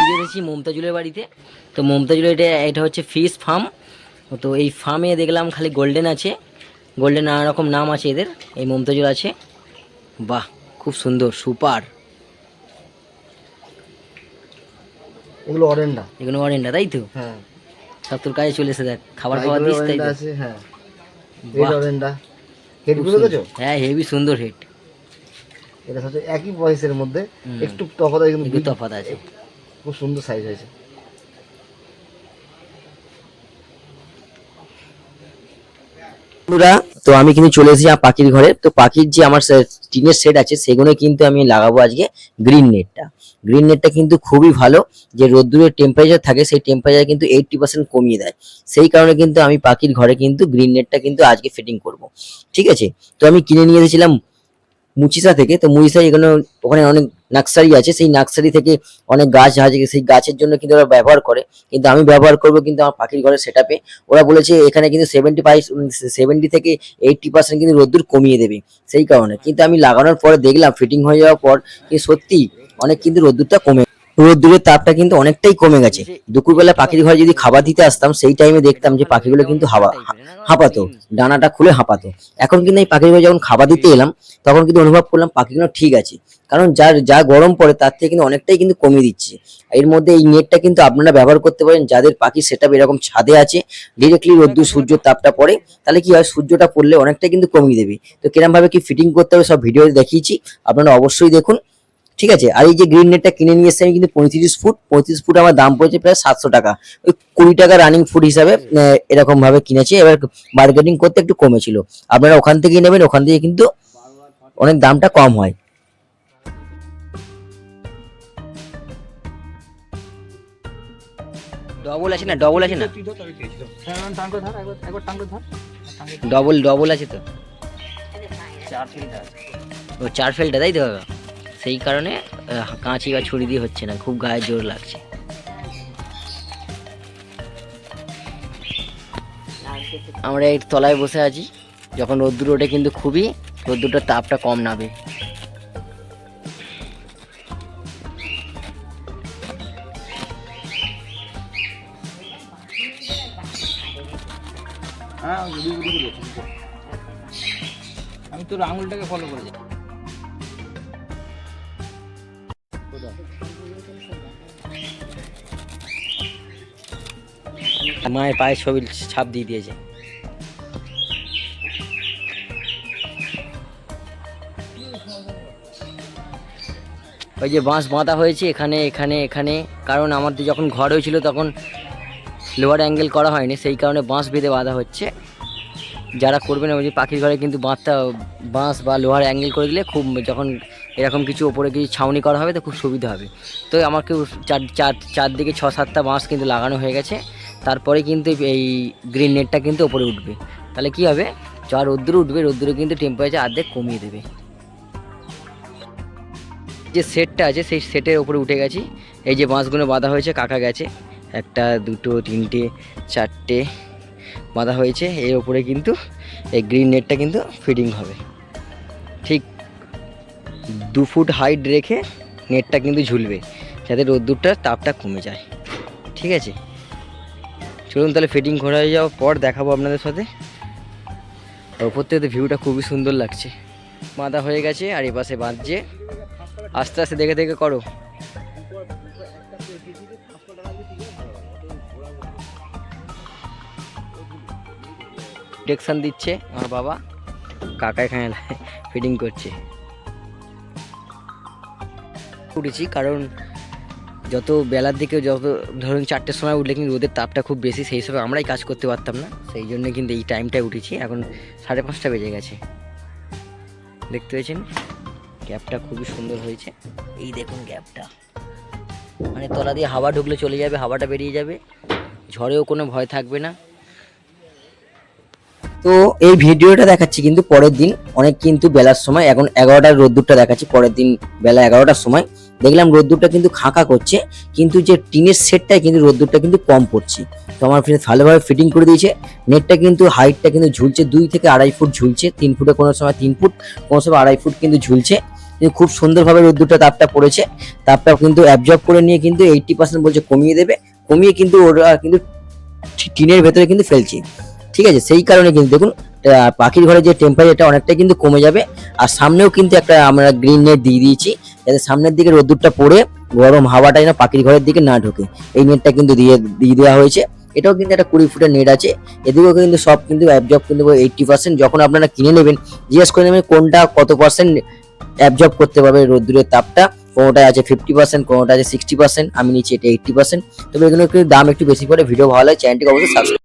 ঈদে এসেছি মমতাজুলের বাড়িতে। তো মমতাজুলের এটা এটা হচ্ছে ফিশ ফার্ম। তো এই ফার্মে দেখলাম খালি গোল্ডেন আছে। গোল্ডেন নানা রকম নাম আছে এদের। এই মমতাজুল আছে। বাহ খুব সুন্দর সুপার। এগুলো অরেন্ডা। এগুলো অরেন্ডা তাই তো? হ্যাঁ। সব তোর কাজে চলে এসে দেখ খাবার খাবার দিস তাই তো? হ্যাঁ। অরেন্ডা। হেডগুলো দেখছ? হ্যাঁ হেভি সুন্দর হেড এটা সাথে একই বয়সের মধ্যে একটু তফাৎ একটু তফাৎ আছে। খুব সুন্দর সাইজ হয়েছে। তো আমি কিন্তু চলে এসেছি আমার পাখির ঘরে। তো পাখির যে আমার টিনের সেট আছে, সেগুলো কিন্তু আমি লাগাবো আজকে গ্রিন নেটটা গ্রিন নেটটা কিন্তু খুবই ভালো, যে রোদ্দুরের টেম্পারেচার থাকে, সেই টেম্পারেচার কিন্তু এইটটি পার্সেন্ট কমিয়ে দেয়। সেই কারণে কিন্তু আমি পাখির ঘরে কিন্তু গ্রিন নেটটা কিন্তু আজকে ফিটিং করব। ঠিক আছে? তো আমি কিনে নিয়ে এসেছিলাম মুচিসা থেকে, তো মুচিসা এখানে ওখানে অনেক নার্সারি আছে, সেই নার্সারি থেকে অনেক গাছ আছে সেই গাছের জন্য কিন্তু ওরা ব্যবহার করে। কিন্তু আমি ব্যবহার করব কিন্তু আমার পাখির ঘরের সেট ওরা বলেছে এখানে কিন্তু সেভেন্টি ফাইভ থেকে এইটটি পার্সেন্ট কিন্তু রোদ্দুর কমিয়ে দেবে, সেই কারণে। কিন্তু আমি লাগানোর পরে দেখলাম ফিটিং হয়ে যাওয়ার পর সত্যি অনেক কিন্তু রোদ্দুরটা কমে রোদ্দুরের তাপটা কিন্তু অনেকটাই কমে গেছে। দুপুরবেলা পাখির ঘরে যদি খাবার দিতে আসতাম, সেই টাইমে দেখতাম যে পাখিগুলো কিন্তু হাওয়া হাঁপাতো। ডানাটা খুলে হাঁপাতো। এখন কিন্তু এই পাখির ঘরে যখন খাবার দিতে এলাম, তখন কিন্তু অনুভব করলাম পাখিগুলো ঠিক আছে। কারণ যার, যা গরম পড়ে, তার থেকে কিন্তু অনেকটাই কিন্তু কমিয়ে দিচ্ছে। এর মধ্যে এই নেটটা কিন্তু আপনারা ব্যবহার করতে পারেন। যাদের পাখি সেটা এরকম ছাদে আছে ডিরেক্টলি রোদ্দুর সূর্যের তাপটা পড়ে, তাহলে কি হয়? সূর্যটা পড়লে অনেকটাই কিন্তু কমিয়ে দেবে। তো কিরম ভাবে কি ফিটিং করতে হবে সব ভিডিও দেখিয়েছি। আপনারা অবশ্যই দেখুন। ঠিক আছে? আর এই যে গ্রিন নেটটা কিনে নিয়ে এসেছি আমি কিন্তু পঁয়ত্রিশ ফুট পঁয়ত্রিশ ফুট আমার দাম পড়েছে প্রায় সাতশো টাকা। ওই কুড়ি টাকা রানিং ফুট হিসাবে এরকম ভাবে কিনেছি। এবার মার্কেটিং করতে একটু কমেছিল। আপনারা ওখান থেকেই নেবেন ওখান থেকে কিন্তু অনেক দামটা কম হয়। ডবল আছে না? ডবল আছে না? ডবল ডবল আছে তো? ও চার ফেলটা তাই তো? সেই কারণে কাঁচি বা ছুরি দিয়ে হচ্ছে না, খুব গায়ে জোর লাগছে। আমরা এই তলায় বসে আছি, যখন রোদ্দুর ওঠে কিন্তু খুবই, রোদ্দুরটার তাপটা কম নাবে আমি তোর আঙুলটাকে ফলো করে মায়ের পায়ে ছবি ছাপ দিয়ে দিয়েছে। ওই যে বাঁশ বাঁধা হয়েছে এখানে এখানে এখানে। কারণ আমাদের যখন ঘর হয়েছিল তখন লোয়ার অ্যাঙ্গেল করা হয়নি, সেই কারণে বাঁশ বেঁধে বাঁধা হচ্ছে। যারা করবেন ওই যে পাখির ঘরে কিন্তু বাঁধটা, বাঁশ বা লোহার অ্যাঙ্গেল করে দিলে খুব যখন এরকম কিছু ওপরে কিছু ছাউনি করা হবে তো খুব সুবিধা হবে। তো আমাকে চার চার, চারদিকে ছ, সাতটা বাঁশ কিন্তু লাগানো হয়ে গেছে। তারপরে কিন্তু এই গ্রিন নেটটা কিন্তু ওপরে উঠবে। তাহলে কি হবে? যা রোদ্দুরে উঠবে, রোদ্দুরে কিন্তু টেম্পারেচার অর্ধেক কমিয়ে দেবে। যে সেটটা আছে, সেই সেটের ওপরে উঠে গেছি। এই যে বাঁশগুলো বাঁধা হয়েছে, কাকা গেছে। একটা, দুটো, তিনটে, চারটে বাঁধা হয়েছে। এর ওপরে কিন্তু এই গ্রিন নেটটা কিন্তু ফিটিং হবে। ঠিক দু ফুট হাইট রেখে নেটটা কিন্তু ঝুলবে, যাতে রোদ্দুরটার তাপটা কমে যায়। ঠিক আছে? চলুন তাহলে ফিটিং করা হয়ে যাওয়ার পর দেখাবো আপনাদের সাথে। আর ওপর থেকে ভিউটা খুবই সুন্দর লাগছে। বাঁধা হয়ে গেছে, আর এপাশে বাঁধছে। আস্তে আস্তে দেখে দেখে করো। ডিরেকশন দিচ্ছে আমার বাবা। কাকা এখানে ফিটিং করছে। উঠেছি কারণ যত বেলার দিকে যত ধরুন চারটের সময় উঠলে কিন্তু রোদের তাপটা খুব বেশি, সেই হিসাবে আমরাই কাজ করতে পারতাম না। সেই জন্য কিন্তু এই টাইমটায় উঠেছি, এখন সাড়ে পাঁচটা বেজে গেছে। দেখতে পেয়েছেন? গ্যাপটা খুবই সুন্দর হয়েছে। এই দেখুন গ্যাপটা। মানে তলা দিয়ে হাওয়া ঢুকলে চলে যাবে, হাওয়াটা বেরিয়ে যাবে। ঝড়েও কোনো ভয় থাকবে না। তো এই ভিডিওটা দেখাচ্ছি কিন্তু পরের দিন, অনেক কিন্তু বেলার সময়, এখন এগারোটার রোদ্দুরটা দেখাচ্ছি, পরের দিন বেলা এগারোটার সময়। দেখলাম রোদ্দুরটা কিন্তু খাঁকা করছে, কিন্তু যে টিনের সেটটায় কিন্তু রোদ্দুরটা কিন্তু কম পড়ছে। তো আমার ফ্রেন্ড ভালোভাবে ফিটিং করে দিয়েছে, নেটটা কিন্তু হাইটটা কিন্তু ঝুলছে, দুই থেকে আড়াই ফুট ঝুলছে, তিন ফুটে কোনো সময় তিন ফুট, কোনো সময় আড়াই ফুট কিন্তু ঝুলছে। কিন্তু খুব সুন্দরভাবে রোদ্দুরটা তাপটা পড়েছে তাপটা কিন্তু অ্যাবজর্ব করে নিয়ে কিন্তু এইটটি পার্সেন্ট বলছে কমিয়ে দেবে, কমিয়ে কিন্তু ওরা কিন্তু টিনের ভেতরে কিন্তু ফেলছে। ঠিক আছে, সেই কারণে কিন্তু দেখুন পাখির ঘরে যে টেম্পারেচারটা অনেকটাই কিন্তু কমে যাবে। আর সামনেও কিন্তু একটা আমরা গ্রিন নেট দিয়ে দিয়েছি, যাতে সামনের দিকে রোদ্দুরটা পড়ে গরম হাওয়াটা যেন পাখির ঘরের দিকে না ঢোকে। এই নেটটা কিন্তু দিয়ে দিয়ে দেওয়া হয়েছে। এটাও কিন্তু একটা কুড়ি ফুটের নেট আছে। এদিকেও কিন্তু সব কিন্তু অ্যাবজব কিন্তু এইটটি পার্সেন্ট যখন আপনারা কিনে নেবেন, জিজ্ঞেস করে নেবেন কোনটা কত পার্সেন্ট অ্যাবজব করতে পারবে রোদ্দুরের তাপটা কোনোটা আছে ফিফটি পার্সেন্ট কোনোটা আছে সিক্সটি পার্সেন্ট আমি নিচ্ছি এটা এইটটি পার্সেন্ট তবে এগুলো দাম একটু বেশি পড়ে। ভিডিও ভালো হয় চ্যানেলটিকে অবশ্যই সাবস্ক্রাইব